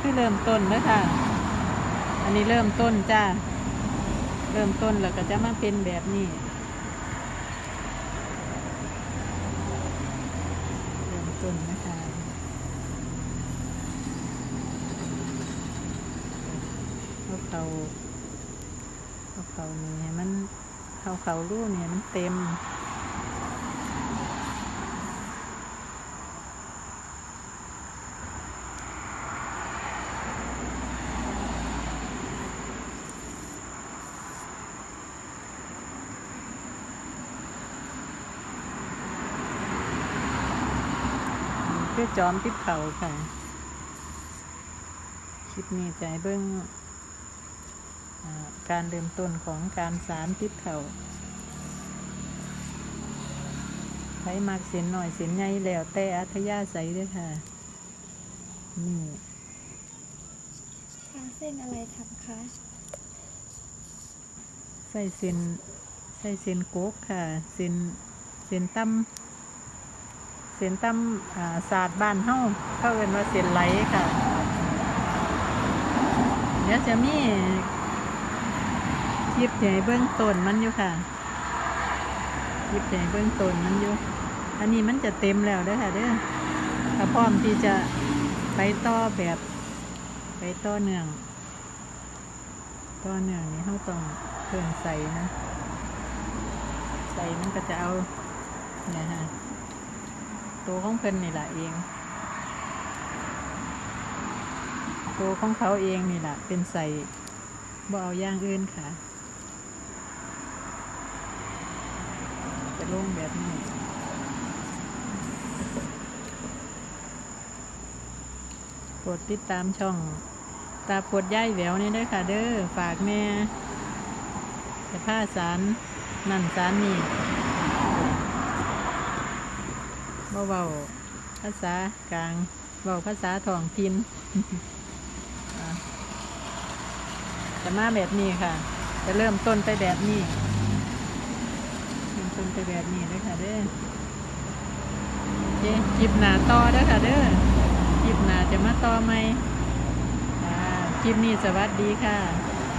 คือเริ่มต้นแล้วค่ะ อันนี้เริ่มต้นจ้า เริ่มต้นแล้วก็จะมาเป็นแบบนี้ เริ่มต้นนะคะเอาเขาเอาเขานี่มันเขาเขารูเนี่ยมันเต็ม คือจอมติดเขาค่ะ คลิปนี้ใจะให้เบิ้งอ่าการเริ่มต้นของการสารติดเขาใช้มากเส้นหน่อยเส้นใหญ่แล้วแต่อัธยาศัยด้วยค่ะ นี่ทางเส้นอะไรทำคะใส่เส้นใส่เส้นโกกค่ะ เส้นเส้นตั้ม เส้นตั้มศาสตร์บ้านเฮาเขาเอินว่าเส้นไหลค่ะ เดี๋ยวจะมีคลิปใหญ่เบื้องต้นมันอยู่ค่ะคลิปใหญ่เบื้องต้นมันอยู่ อันนี้มันจะเต็มแล้วด้อค่ะเด้อถ้าพร้อมที่จะไปต่อแบบไปต่อเนื่องต่อเนื่องนี้เขาต้องเพิ่มใส่นะ ใส่มันก็จะเอาเนี่ยฮะ ตัวของเพิ่นนี่แหละเอง ตัวของเขาเองนี่แหละเป็นใส่บ่เอาย่างอื่นค่ะ จะลงแบบนี้กดติดตามช่อง ตาปวดย่ายแหววนี่ด้วยค่ะเด้อฝากแม่แต่ผ้าสารนั่นสารนี่ เบาภาษากลางเบาภาษาท้องถิ่นอะจะมาแบบนี้ค่ะ จะเริ่มต้นไปแบบนี้เริ่มต้นไปแบบนี้เลยค่ะเด้อโอเคคลิปหนาต่อเด้อค่ะเด้อคลิปหนาจะมาต่อไหมอ่าคลิปนี้สวัสดีค่ะ